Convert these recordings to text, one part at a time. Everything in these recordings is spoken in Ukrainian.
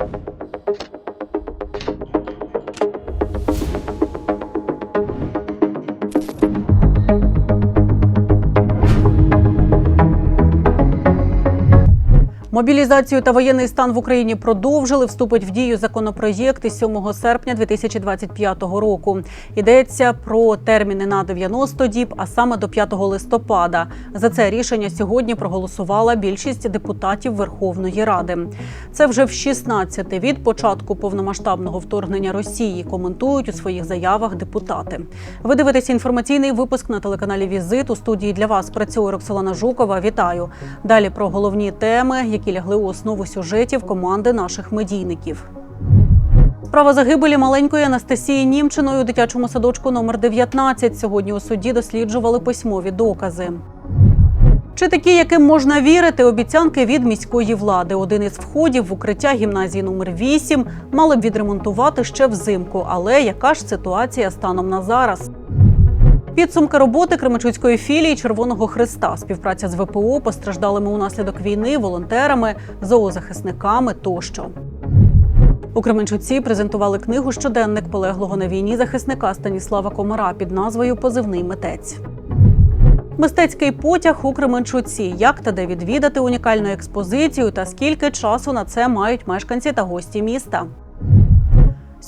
you Мобілізацію та воєнний стан в Україні продовжили. Вступить в дію законопроєкт із 7 серпня 2025 року. Йдеться про терміни на 90 діб, а саме до 5 листопада. За це рішення сьогодні проголосувала більшість депутатів Верховної Ради. Це вже в 16 від початку повномасштабного вторгнення Росії. Коментують у своїх заявах депутати. Ви дивитеся інформаційний випуск на телеканалі Візит. У студії для вас працює Роксолана Жукова. Вітаю. Далі про головні теми, які лягли у основу сюжетів команди наших медійників. Справа загибелі маленької Анастасії Німчиної у дитячому садочку номер 19 Сьогодні у суді досліджували письмові докази. Чи такі, яким можна вірити, обіцянки від міської влади? Один із входів в укриття гімназії номер 8 мали б відремонтувати ще взимку. Але яка ж ситуація станом на зараз? Підсумки роботи Кременчуцької філії Червоного Христа, співпраця з ВПО, постраждалими унаслідок війни, волонтерами, зоозахисниками тощо. У Кременчуці презентували книгу Щоденник полеглого на війні захисника Станіслава Комара під назвою Позивний митець. Мистецький потяг у Кременчуці. Як та де відвідати унікальну експозицію та скільки часу на це мають мешканці та гості міста.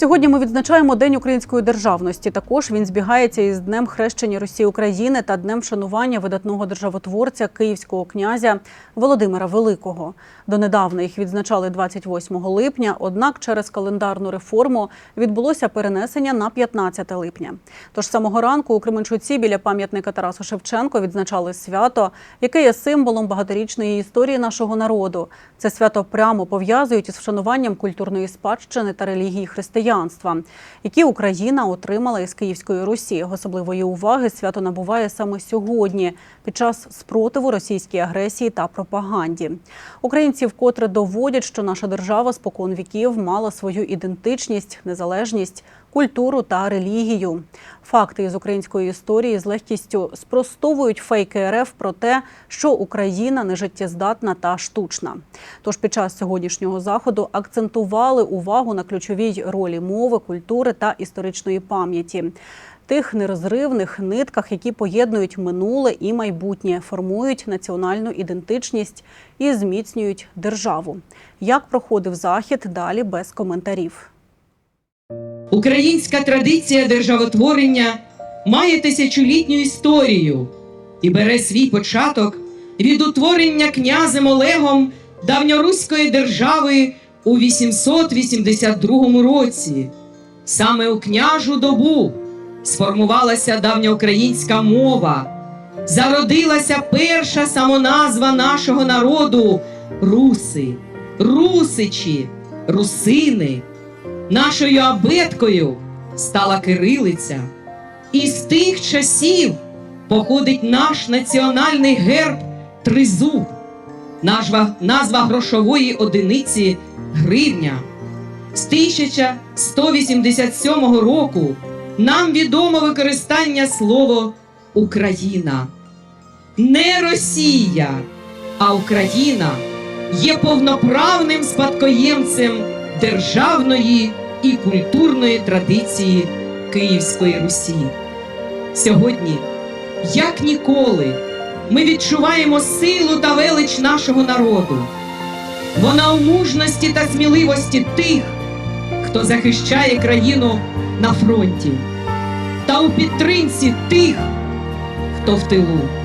Сьогодні ми відзначаємо День української державності. Також він збігається із Днем хрещення Росії України та Днем вшанування видатного державотворця київського князя Володимира Великого. Донедавна їх відзначали 28 липня. Однак через календарну реформу відбулося перенесення на 15 липня. Тож самого ранку у Кременчуці біля пам'ятника Тарасу Шевченко відзначали свято, яке є символом багаторічної історії нашого народу. Це свято прямо пов'язують із вшануванням культурної спадщини та релігії християнства, які Україна отримала із Київської Русі. Особливої уваги свято набуває саме сьогодні, під час спротиву російській агресії та пропаганді. Українці вкотре доводять, що наша держава спокон віків мала свою ідентичність, незалежність, культуру та релігію. Факти із української історії з легкістю спростовують фейки РФ про те, що Україна нежиттєздатна та штучна. Тож під час сьогоднішнього заходу акцентували увагу на ключовій ролі мови, культури та історичної пам'яті. Тих нерозривних нитках, які поєднують минуле і майбутнє, формують національну ідентичність і зміцнюють державу. Як проходив захід, далі без коментарів. Українська традиція державотворення має тисячолітню історію і бере свій початок від утворення князем Олегом давньоруської держави у 882 році. Саме у княжу добу сформувалася давньоукраїнська мова, зародилася перша самоназва нашого народу руси, русичі, русини. Нашою абеткою стала кирилиця. І з тих часів походить наш національний герб тризуб, назва, назва грошової одиниці гривня. З 1187 року нам відомо використання слова Україна. Не Росія, а Україна є повноправним спадкоємцем державної і культурної традиції Київської Русі. Сьогодні, як ніколи, ми відчуваємо силу та велич нашого народу. Вона у мужності та сміливості тих, хто захищає країну на фронті, та у підтримці тих, хто в тилу.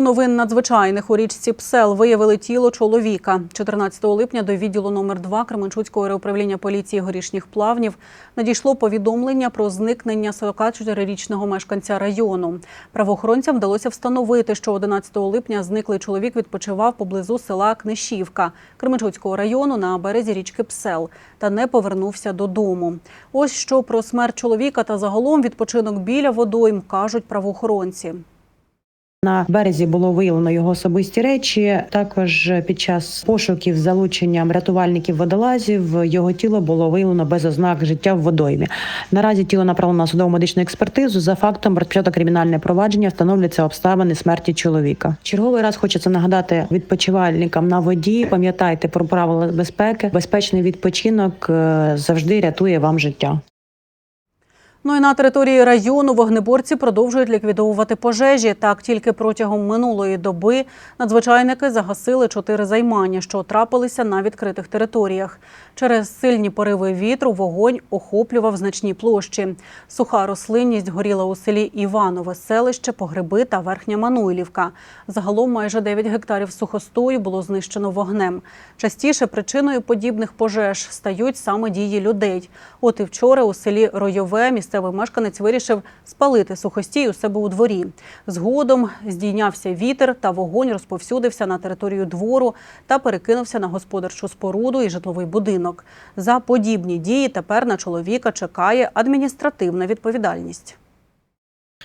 Новин надзвичайних у річці Псел виявили тіло чоловіка. 14 липня до відділу номер 2 Кременчуцького реуправління поліції горішніх плавнів надійшло повідомлення про зникнення 44-річного мешканця району. Правоохоронцям вдалося встановити, що 11 липня зниклий чоловік відпочивав поблизу села Книшівка Кременчуцького району на березі річки Псел та не повернувся додому. Ось що про смерть чоловіка та загалом відпочинок біля водойм кажуть правоохоронці. На березі було виявлено його особисті речі. Також під час пошуків з залученням рятувальників водолазів його тіло було виявлено без ознак життя в водоймі. Наразі тіло направлено на судово медичну експертизу. За фактом розпочато кримінальне провадження встановлюються обставини смерті чоловіка. Черговий раз хочеться нагадати відпочивальникам на воді. Пам'ятайте про правила безпеки. Безпечний відпочинок е, завжди рятує вам життя. Ну і на території району вогнеборці продовжують ліквідовувати пожежі. Так, тільки протягом минулої доби надзвичайники загасили чотири займання, що трапилися на відкритих територіях. Через сильні пориви вітру вогонь охоплював значні площі. Суха рослинність горіла у селі Іванове, селище, Погреби та Верхня Мануйлівка. Загалом майже 9 гектарів сухостою було знищено вогнем. Частіше причиною подібних пожеж стають саме дії людей. От і вчора у селі Ройове місцевий мешканець вирішив спалити сухостій у себе у дворі. Згодом здійнявся вітер та вогонь розповсюдився на територію двору та перекинувся на господарчу споруду і житловий будинок. За подібні дії тепер на чоловіка чекає адміністративна відповідальність.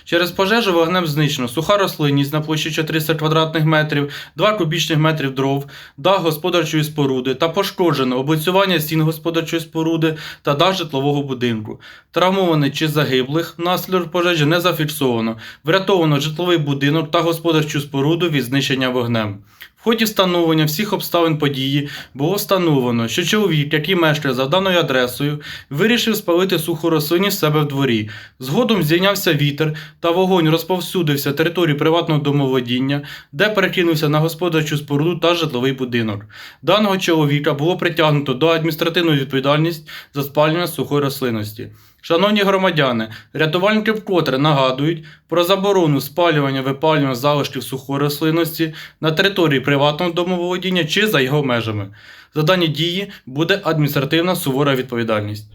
Через пожежу вогнем знищено суха рослинність на площі 400 квадратних метрів, 2 кубічних метрів дров, дах господарчої споруди та пошкоджено облицювання стін господарчої споруди та дах житлового будинку. Травмованих чи загиблих внаслідок пожежі не зафіксовано. Врятовано житловий будинок та господарчу споруду від знищення вогнем. Ході встановлення всіх обставин події було встановлено, що чоловік, який мешкає за даною адресою, вирішив спалити суху рослинність в себе в дворі. Згодом здійнявся вітер та вогонь розповсюдився територію приватного домоволодіння, де перекинувся на господарчу споруду та житловий будинок. Даного чоловіка було притягнуто до адміністративної відповідальності за спалювання сухої рослинності. Шановні громадяни, рятувальники вкотре нагадують про заборону спалювання випалювання залишків сухої рослинності на території приватного домоволодіння чи за його межами. За дані дії буде адміністративна сувора відповідальність.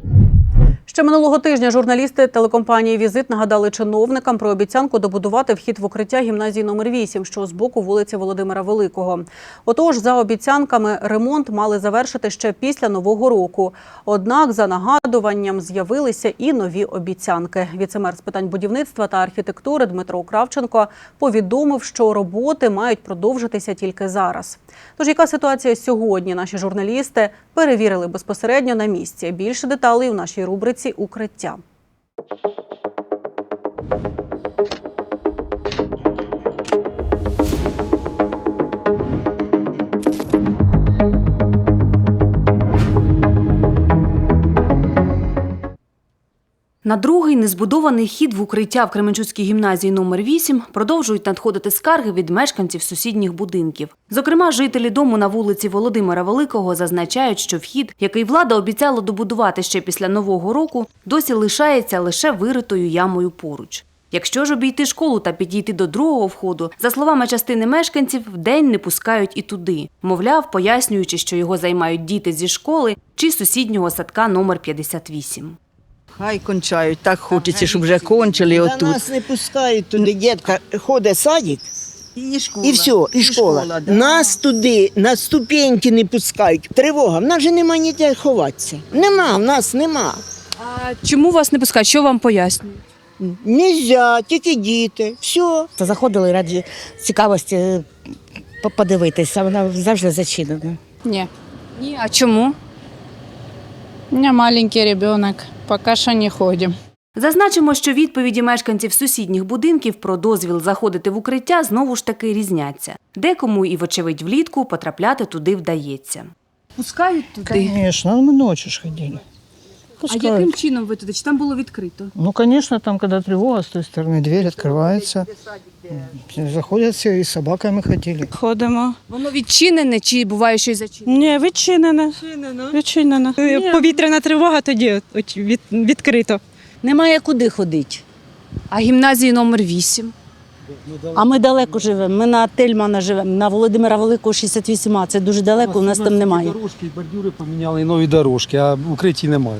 Ще минулого тижня журналісти телекомпанії Візит нагадали чиновникам про обіцянку добудувати вхід в укриття гімназії номер 8, що з боку вулиці Володимира Великого. Отож, за обіцянками, ремонт мали завершити ще після нового року. Однак, за нагадуванням з'явилися і нові обіцянки. Віцемер з питань будівництва та архітектури Дмитро Кравченко повідомив, що роботи мають продовжитися тільки зараз. Тож, яка ситуація сьогодні? Наші журналісти перевірили безпосередньо на місці. Більше деталей у нашій рубриці Укриття. На другий незбудований хід в укриття в Кременчуцькій гімназії номер 8 продовжують надходити скарги від мешканців сусідніх будинків. Зокрема, жителі дому на вулиці Володимира Великого зазначають, що вхід, який влада обіцяла добудувати ще після нового року, досі лишається лише виритою ямою поруч. Якщо ж обійти школу та підійти до другого входу, за словами частини мешканців, вдень не пускають і туди. Мовляв, пояснюючи, що його займають діти зі школи чи сусіднього садка номер 58. Хай кончають, так хочеться, щоб вже кончили Та отут. нас не пускають туди, дітка ходить садик І школа. і все, і школа. Нас туди на ступеньки не пускають. Тривога, в нас же нема ніде ховатися. Нема, в нас нема. А чому вас не пускають? Що вам пояснюють? Нельзя, тільки діти. Все. То заходили раді цікавості е, по- подивитися, вона завжди зачинена. Не, Ні, а чому? У меня маленький ребенок, пока що не ходим. Зазначимо, що відповіді мешканців сусідніх будинків про дозвіл заходити в укриття знову ж таки різняться. Декому і, вочевидь, влітку потрапляти туди вдається. Пускають туди. Звісно, ми ночі ж ходили. А яким чином ви туди? Чи там було відкрито? Ну, конечно, там, когда тревога, с той стороны дверь открывается. Заходят все, и с собаками ходили. Ходимо. Воно відчинене чи буває, що й зачинене? Ні, відчинено. Відчинено. Повітряна тривога тоді от, від, відкрито. Немає куди ходити. А гімназії номер 8? А ми далеко живемо. Ми на Тельмана живемо, на Володимира Великого 68А. Це дуже далеко, у нас там немає. Дорожки, бордюри поміняли, і нові дорожки, а укритті немає.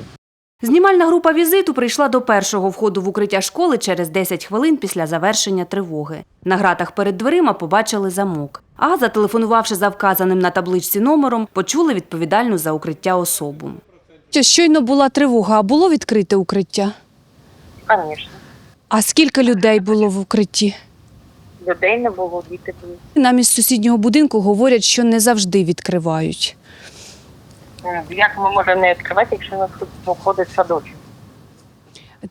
Знімальна група візиту прийшла до першого входу в укриття школи через 10 хвилин після завершення тривоги. На гратах перед дверима побачили замок. А зателефонувавши за вказаним на табличці номером, почули відповідальну за укриття особу. Щойно була тривога, а було відкрите укриття? Конечно. А скільки людей було в укритті? людей не було, діти були. Нам із сусіднього будинку говорять, що не завжди відкривають. М, Як ми можемо не відкривати, якщо у нас тут входить садочок?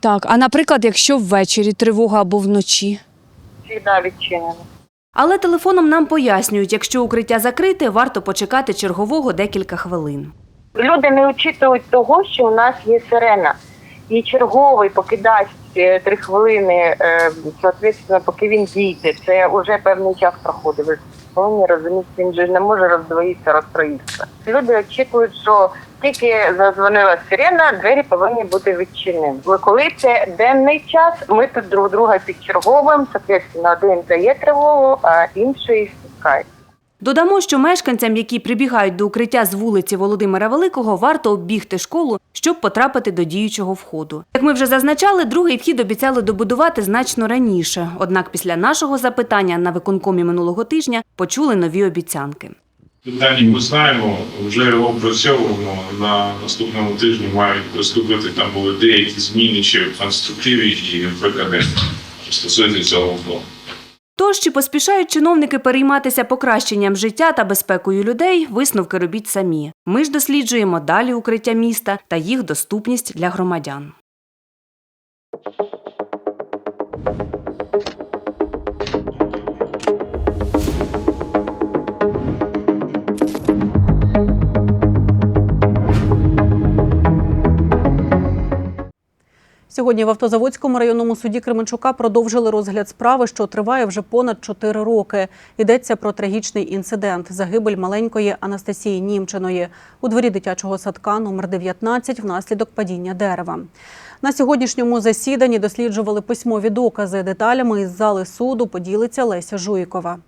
Так, а наприклад, якщо ввечері тривога або вночі. Всегда відчинено. Але телефоном нам пояснюють, якщо укриття закрите, варто почекати чергового декілька хвилин. Люди не очікують того, що у нас є сирена. І черговий покидасть е, три хвилини, е, соответственно, поки він дійде. Це вже певний час проходить. Ви повинні розуміти, він же не може роздвоїтися, розстроїтися. Люди очікують, що тільки задзвонила сирена, двері повинні бути відчинені. Коли це денний час, ми тут друг друга підчерговуємо, соответственно, один дає тривогу, а інший спускає. Додамо, що мешканцям, які прибігають до укриття з вулиці Володимира Великого, варто оббігти школу, щоб потрапити до діючого входу. Як ми вже зазначали, другий вхід обіцяли добудувати значно раніше. Однак після нашого запитання на виконкомі минулого тижня почули нові обіцянки. Питання ми знаємо, вже його опрацьовуємо. На наступному тижні мають приступити там були деякі зміни ще в конструктиві і в ПКД, стосується цього вопросу. Тож, чи поспішають чиновники перейматися покращенням життя та безпекою людей, висновки робіть самі. Ми ж досліджуємо далі укриття міста та їх доступність для громадян. Сьогодні в Автозаводському районному суді Кременчука продовжили розгляд справи, що триває вже понад 4 роки. Йдеться про трагічний інцидент – загибель маленької Анастасії Німчиної у дворі дитячого садка номер 19 внаслідок падіння дерева. На сьогоднішньому засіданні досліджували письмові докази. Деталями із зали суду поділиться Леся Жуйкова.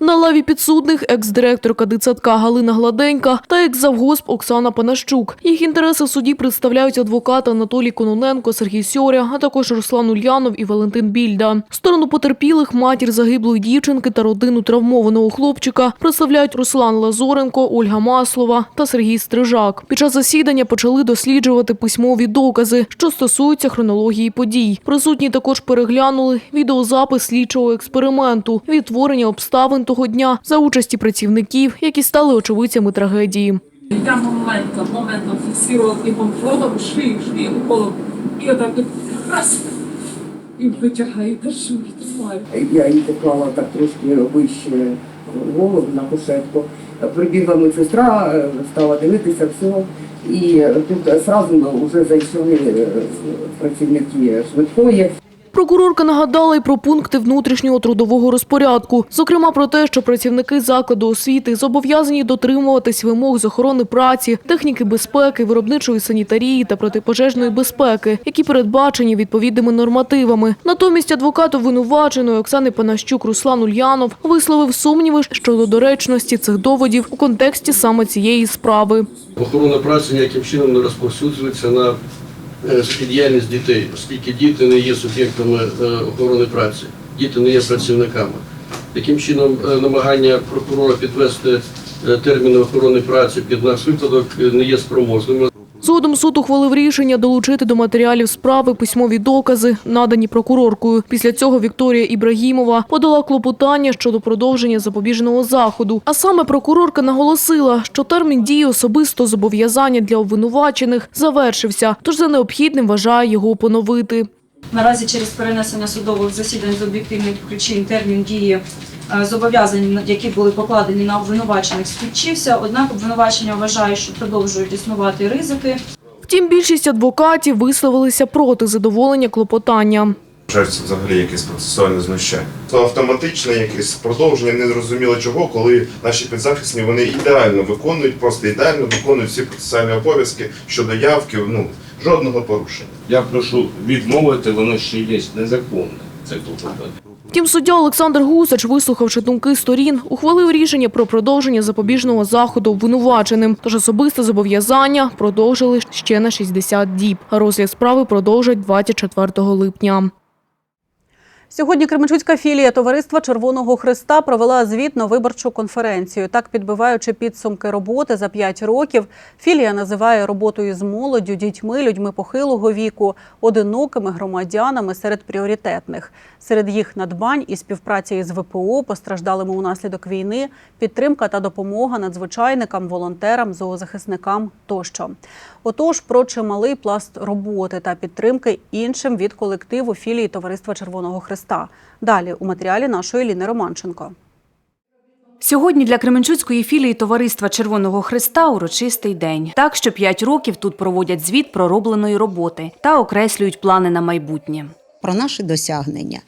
На лаві підсудних екс-директорка дитсадка Галина Гладенька та екс-завгосп Оксана Панащук. Їх інтереси в суді представляють адвокати Анатолій Кононенко, Сергій Сьоря, а також Руслан Ульянов і Валентин Більда. Сторону потерпілих, матір загиблої дівчинки та родину травмованого хлопчика представляють Руслан Лазоренко, Ольга Маслова та Сергій Стрижак. Під час засідання почали досліджувати письмові докази, що стосуються хронології подій. Присутні також переглянули відеозапис слідчого експерименту, відтворення обставин того дня за участі працівників, які стали очевидцями трагедії. Я маленька, моментом фіксувала його голову, шию, шию, голову. І отак от раз. І витягаю, держу, і тримаю. Я її поклала так трошки вище голову на кушетку. Прибігла медсестра, е, стала дивитися все. І тут одразу вже зайшли е, працівники швидкої. Прокурорка нагадала й про пункти внутрішнього трудового розпорядку, зокрема про те, що працівники закладу освіти зобов'язані дотримуватись вимог з охорони праці, техніки безпеки, виробничої санітарії та протипожежної безпеки, які передбачені відповідними нормативами. Натомість адвокат обвинуваченої Оксани Панащук Руслан Ульянов висловив сумніви щодо доречності цих доводів у контексті саме цієї справи. Охорона праці ніяким чином не розповсюджується на діяльність дітей, оскільки діти не є суб'єктами е, охорони праці, діти не є працівниками. Таким чином, е, намагання прокурора підвести е, терміни охорони праці під наш випадок е, не є спроможними. Згодом суд ухвалив рішення долучити до матеріалів справи письмові докази, надані прокуроркою. Після цього Вікторія Ібрагімова подала клопотання щодо продовження запобіжного заходу. А саме прокурорка наголосила, що термін дії особисто зобов'язання для обвинувачених завершився, тож за необхідним вважає його поновити. Наразі через перенесення судових засідань з об'єктивних причин термін дії зобов'язань, які були покладені на обвинувачених, скінчився. Однак обвинувачення вважає, що продовжують існувати ризики. Втім, більшість адвокатів висловилися проти задоволення клопотання. Вважається взагалі якесь процесуальне знущання. Це автоматичне якесь продовження незрозуміло чого, коли наші підзахисні вони ідеально виконують, просто ідеально виконують всі процесуальні обов'язки щодо явки, ну жодного порушення. Я прошу відмовити, воно ще є незаконне. Це клопотання. Втім, суддя Олександр Гусач, вислухавши думки сторін, ухвалив рішення про продовження запобіжного заходу обвинуваченим. Тож особисте зобов'язання продовжили ще на 60 діб. Розгляд справи продовжать 24 липня. Сьогодні Кременчуцька філія Товариства Червоного Христа провела звітно-виборчу конференцію. Так, підбиваючи підсумки роботи за 5 років, філія називає роботою з молоддю, дітьми, людьми похилого віку, одинокими громадянами серед пріоритетних. Серед їх надбань і співпраця із ВПО, постраждалими унаслідок війни, підтримка та допомога надзвичайникам, волонтерам, зоозахисникам тощо. Отож, про чималий пласт роботи та підтримки іншим від колективу філії Товариства Червоного Христа. Далі у матеріалі нашої Ліни Романченко. Сьогодні для Кременчуцької філії Товариства Червоного Христа урочистий день. Так, що п'ять років тут проводять звіт проробленої роботи та окреслюють плани на майбутнє. Про наші досягнення.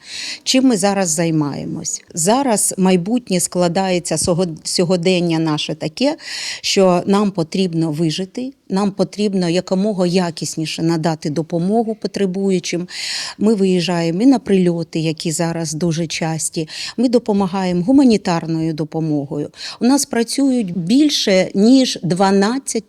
Чим ми зараз займаємось? Зараз майбутнє складається сьогодення наше таке, що нам потрібно вижити, нам потрібно якомога якісніше надати допомогу потребуючим. Ми виїжджаємо і на прильоти, які зараз дуже часті. Ми допомагаємо гуманітарною допомогою. У нас працюють більше ніж 12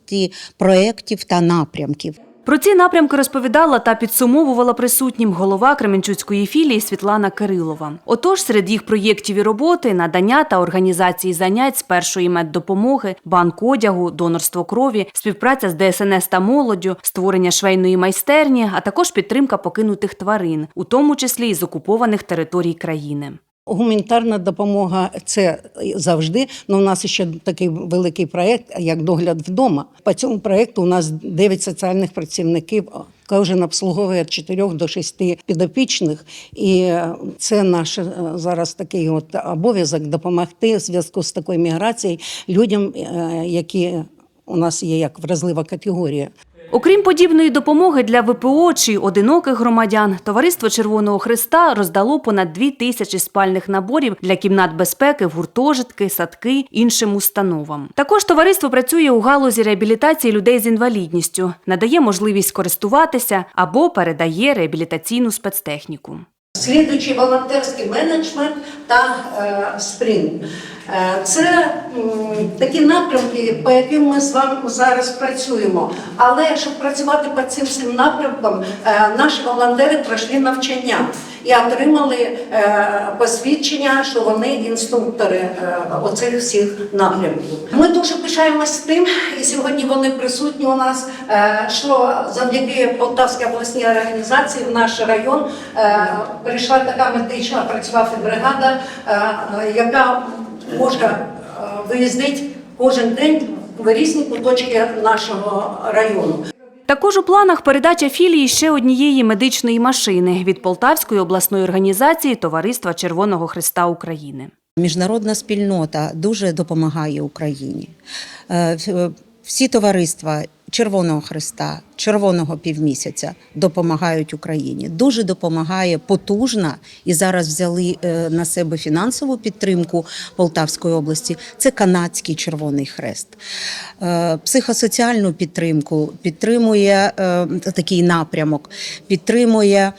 проєктів та напрямків. Про ці напрямки розповідала та підсумовувала присутнім голова Кременчуцької філії Світлана Кирилова. Отож, серед їх проєктів і роботи надання та організації занять з першої меддопомоги, банк одягу, донорство крові, співпраця з ДСНС та молоддю, створення швейної майстерні, а також підтримка покинутих тварин, у тому числі із окупованих територій країни. Гуманітарна допомога це завжди. Ну, у нас ще такий великий проєкт, як догляд вдома. По цьому проєкту у нас 9 соціальних працівників. Кожен обслуговує 4 до 6 підопічних, і це наш е, зараз такий от обов'язок допомогти в зв'язку з такою міграцією людям, е, які у нас є як вразлива категорія. Окрім подібної допомоги для ВПО чи одиноких громадян, Товариство Червоного Христа роздало понад дві тисячі спальних наборів для кімнат безпеки гуртожитки, садки, іншим установам. Також товариство працює у галузі реабілітації людей з інвалідністю, надає можливість користуватися або передає реабілітаційну спецтехніку. Слідуючий волонтерський менеджмент та е, спринт. Е, це такі напрямки, по яким ми з вами зараз працюємо. Але щоб працювати по цим всім напрямкам, е, наші волонтери пройшли навчання і отримали е, посвідчення, що вони інструктори е, оцих всіх напрямків. Ми дуже пишаємось тим, і сьогодні вони присутні у нас, е, що завдяки Полтавській обласній організації в наш район перейшла така медична працювати бригада, яка може виїздити кожен день в різні куточки нашого району. Також у планах передача філії ще однієї медичної машини від Полтавської обласної організації Товариства Червоного Христа України. Міжнародна спільнота дуже допомагає Україні. Е, Всі товариства Червоного Христа, Червоного півмісяця допомагають Україні. Дуже допомагає потужна і зараз взяли е, на себе фінансову підтримку Полтавської області. Це канадський Червоний Хрест. Е, Психосоціальну підтримку підтримує е, такий напрямок, підтримує.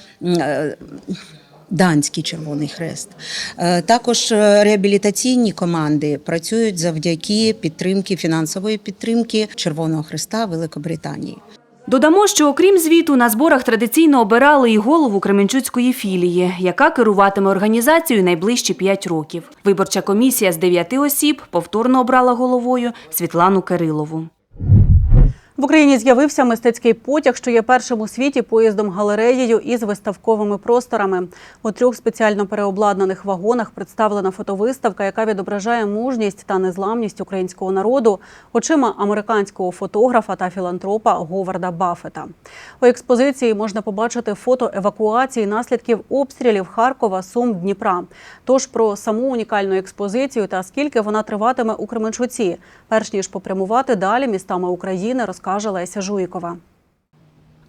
Данський Червоний Хрест. Е, Також е, реабілітаційні команди працюють завдяки підтримки фінансової підтримки Червоного Хреста Великобританії. Додамо, що окрім звіту, на зборах традиційно обирали і голову Кременчуцької філії, яка керуватиме організацією найближчі п'ять років. Виборча комісія з дев'яти осіб повторно обрала головою Світлану Кирилову. В Україні з'явився мистецький потяг, що є першим у світі поїздом-галереєю із виставковими просторами. У трьох спеціально переобладнаних вагонах представлена фотовиставка, яка відображає мужність та незламність українського народу очима американського фотографа та філантропа Говарда Баффета. У експозиції можна побачити фото евакуації наслідків обстрілів Харкова, Сум, Дніпра. Тож про саму унікальну експозицію та скільки вона триватиме у Кременчуці, перш ніж попрямувати далі містами України, розкаже Леся Жуїкова.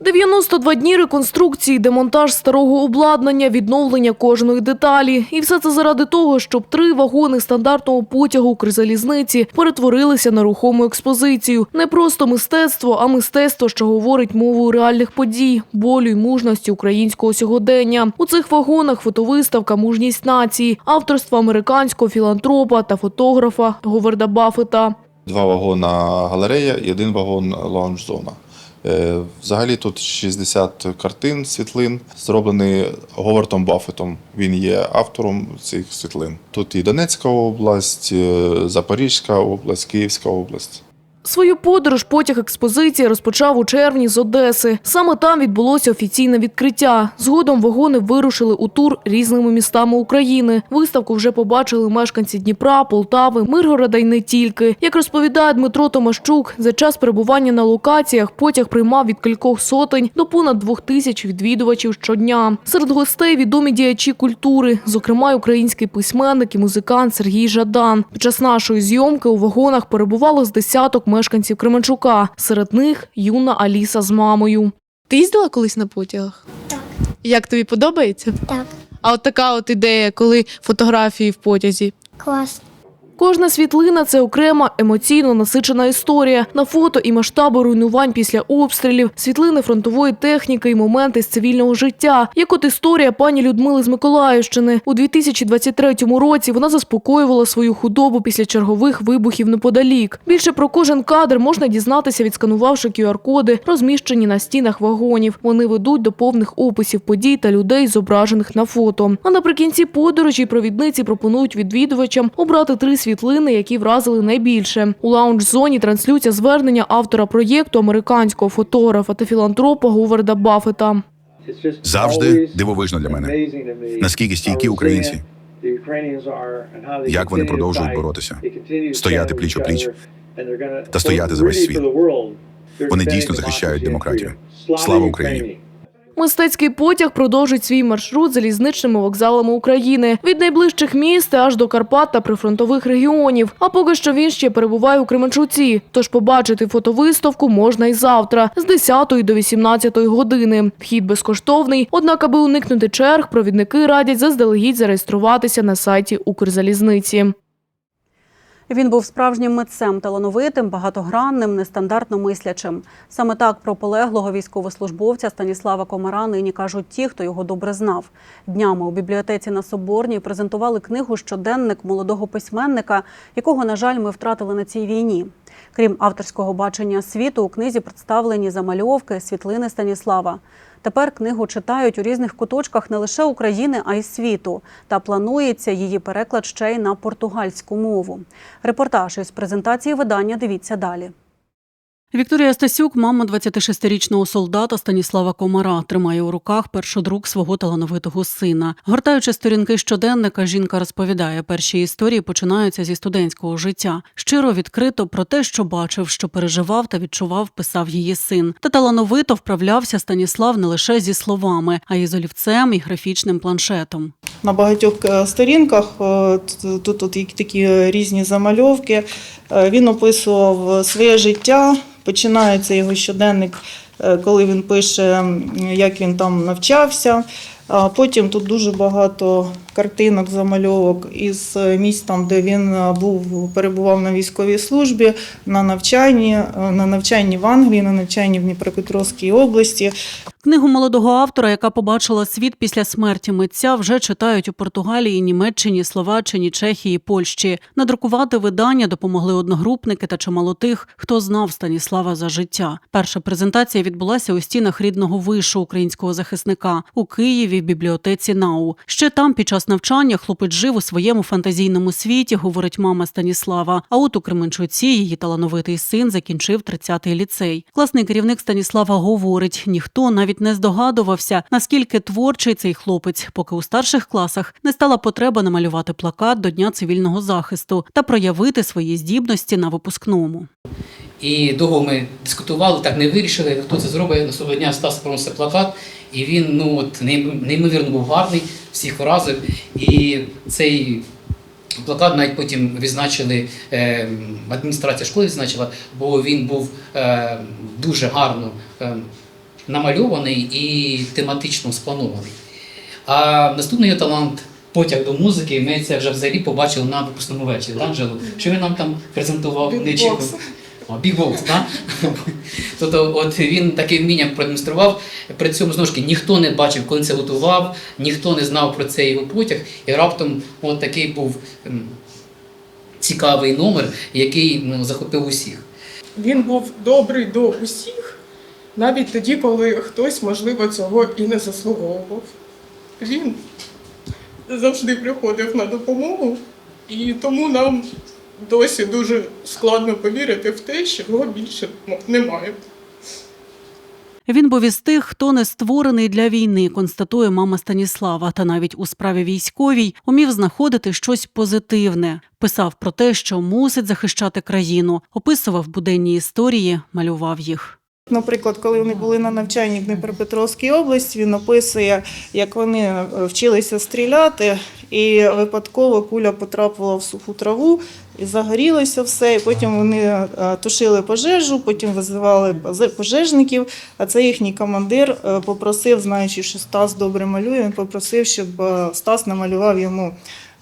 92 дні реконструкції, демонтаж старого обладнання, відновлення кожної деталі. І все це заради того, щоб три вагони стандартного потягу Укрзалізниці перетворилися на рухому експозицію. Не просто мистецтво, а мистецтво, що говорить мовою реальних подій, болю й мужності українського сьогодення. У цих вагонах фотовиставка Мужність нації, авторства американського філантропа та фотографа Говарда Баффета. Два вагона галерея і один вагон лаунж-зона. Е, Взагалі тут 60 картин, світлин, зроблені Говартом Баффетом. Він є автором цих світлин. Тут і Донецька область, е, Запорізька область, Київська область. Свою подорож потяг експозиції розпочав у червні з Одеси. Саме там відбулося офіційне відкриття. Згодом вагони вирушили у тур різними містами України. Виставку вже побачили мешканці Дніпра, Полтави, Миргорода й не тільки. Як розповідає Дмитро Томащук, за час перебування на локаціях потяг приймав від кількох сотень до понад двох тисяч відвідувачів щодня. Серед гостей відомі діячі культури, зокрема український письменник і музикант Сергій Жадан. Під час нашої зйомки у вагонах перебувало з десяток мешканців Кременчука. Серед них юна Аліса з мамою. Ти їздила колись на потягах? Так. Як тобі подобається? Так. А от така от ідея, коли фотографії в потязі. Клас. Кожна світлина це окрема емоційно насичена історія. На фото і масштабу руйнувань після обстрілів, світлини фронтової техніки і моменти з цивільного життя. Як от історія пані Людмили з Миколаївщини. У 2023 році вона заспокоювала свою худобу після чергових вибухів неподалік. Більше про кожен кадр можна дізнатися, відсканувавши QR-коди, розміщені на стінах вагонів. Вони ведуть до повних описів подій та людей, зображених на фото. А наприкінці подорожі провідниці пропонують відвідувачам обрати три світлини, які вразили найбільше. У лаунж-зоні транслюється звернення автора проєкту американського фотографа та філантропа Говарда Баффета. Завжди дивовижно для мене. Наскільки стійкі українці, як вони продовжують боротися, стояти пліч о пліч та стояти за весь світ. Вони дійсно захищають демократію. Слава Україні! Мистецький потяг продовжить свій маршрут залізничними вокзалами України від найближчих міст аж до Карпат та прифронтових регіонів. А поки що він ще перебуває у Кременчуці. Тож побачити фотовиставку можна і завтра з 10 до 18 години. Вхід безкоштовний. Однак, аби уникнути черг, провідники радять заздалегідь зареєструватися на сайті Укрзалізниці. Він був справжнім митцем, талановитим, багатогранним, нестандартно мислячим. Саме так про полеглого військовослужбовця Станіслава Комара нині кажуть ті, хто його добре знав. Днями у бібліотеці на Соборній презентували книгу Щоденник молодого письменника, якого, на жаль, ми втратили на цій війні. Крім авторського бачення світу, у книзі представлені замальовки, світлини Станіслава. Тепер книгу читають у різних куточках не лише України, а й світу. Та планується її переклад ще й на португальську мову. Репортаж із презентації видання дивіться далі. Вікторія Стасюк, мама 26-річного солдата Станіслава Комара, тримає у руках першодрук свого талановитого сина. Гортаючи сторінки щоденника, жінка розповідає, перші історії починаються зі студентського життя. Щиро відкрито про те, що бачив, що переживав та відчував, писав її син. Та талановито вправлявся Станіслав не лише зі словами, а й з олівцем і графічним планшетом. На багатьох е, сторінках е, тут, тут такі різні замальовки. Е, Він описував своє життя. Починається його щоденник, е, коли він пише, як він там навчався. Потім тут дуже багато картинок, замальовок із місць, там, де він е, був, перебував на військовій службі, на навчанні, е, на навчанні в Англії, на навчанні в Дніпропетровській області. Книгу молодого автора, яка побачила світ після смерті митця, вже читають у Португалії, Німеччині, Словаччині, Чехії, Польщі. Надрукувати видання допомогли одногрупники та чимало тих, хто знав Станіслава за життя. Перша презентація відбулася у стінах рідного вишу українського захисника у Києві в бібліотеці НАУ. Ще там під час навчання хлопець жив у своєму фантазійному світі, говорить мама Станіслава. А от у Кременчуці її талановитий син закінчив 30-й ліцей. Класний керівник Станіслава говорить: ніхто навіть не здогадувався, наскільки творчий цей хлопець, поки у старших класах не стала потреба намалювати плакат до Дня цивільного захисту та проявити свої здібності на випускному. І довго ми дискутували, так не вирішили, хто це зробить. Наступного дня Стас проносив плакат, і він ну от неймовірно був гарний, всіх вразив. І цей плакат навіть потім відзначили, е, адміністрація школи відзначила, бо він був е, дуже гарно е, намальований і тематично спланований. А наступний його талант. Потяг до музики, ми це вже взагалі побачили на випускному вечорі. Анжело? Що він нам там презентував нечітко? О, бігбокс, так? тобто, от він таке вміння продемонстрував. При цьому знову ж таки ніхто не бачив, коли це готував, ніхто не знав про цей його потяг. І раптом от такий був ем, цікавий номер, який ну, захопив усіх. Він був добрий до усіх, навіть тоді, коли хтось, можливо, цього і не заслуговував. Він завжди приходив на допомогу, і тому нам досі дуже складно повірити в те, що його більше немає. Він був із тих, хто не створений для війни, констатує мама Станіслава. Та навіть у справі військовій умів знаходити щось позитивне. Писав про те, що мусить захищати країну, описував буденні історії, малював їх. Наприклад, коли вони були на навчанні в Дніпропетровській області, він описує, як вони е, вчилися стріляти, і випадково куля потрапила в суху траву і загорілося все. І потім вони е, тушили пожежу, потім визивали пожежників. А це їхній командир е, попросив, знаючи, що Стас добре малює, він попросив, щоб Стас намалював йому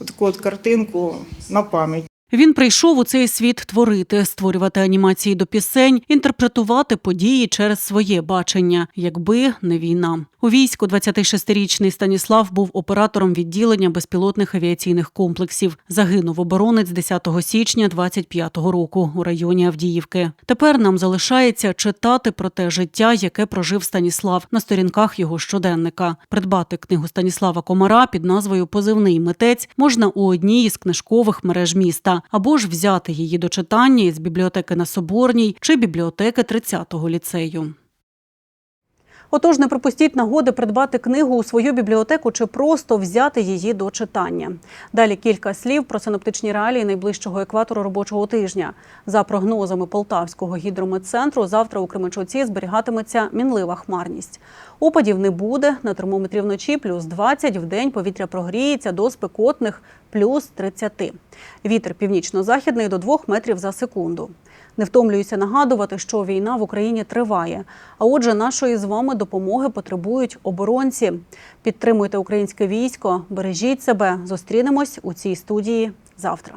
таку от картинку на пам'ять. Він прийшов у цей світ творити, створювати анімації до пісень, інтерпретувати події через своє бачення, якби не війна. У війську 26-річний Станіслав був оператором відділення безпілотних авіаційних комплексів. Загинув оборонець 10 січня 25-го року у районі Авдіївки. Тепер нам залишається читати про те життя, яке прожив Станіслав на сторінках його щоденника. Придбати книгу Станіслава Комара під назвою Позивний митець можна у одній із книжкових мереж міста, або ж взяти її до читання із бібліотеки на Соборній чи бібліотеки 30-го ліцею. Отож, не пропустіть нагоди придбати книгу у свою бібліотеку чи просто взяти її до читання. Далі кілька слів про синоптичні реалії найближчого екватору робочого тижня. За прогнозами Полтавського гідрометцентру, завтра у Кременчуці зберігатиметься мінлива хмарність. Опадів не буде. На термометрі вночі плюс 20, в день повітря прогріється до спекотних плюс 30. Вітер північно-західний до 2 метрів за секунду. Не втомлююся нагадувати, що війна в Україні триває. А отже, нашої з вами допомоги потребують оборонці. Підтримуйте українське військо, бережіть себе. Зустрінемось у цій студії завтра.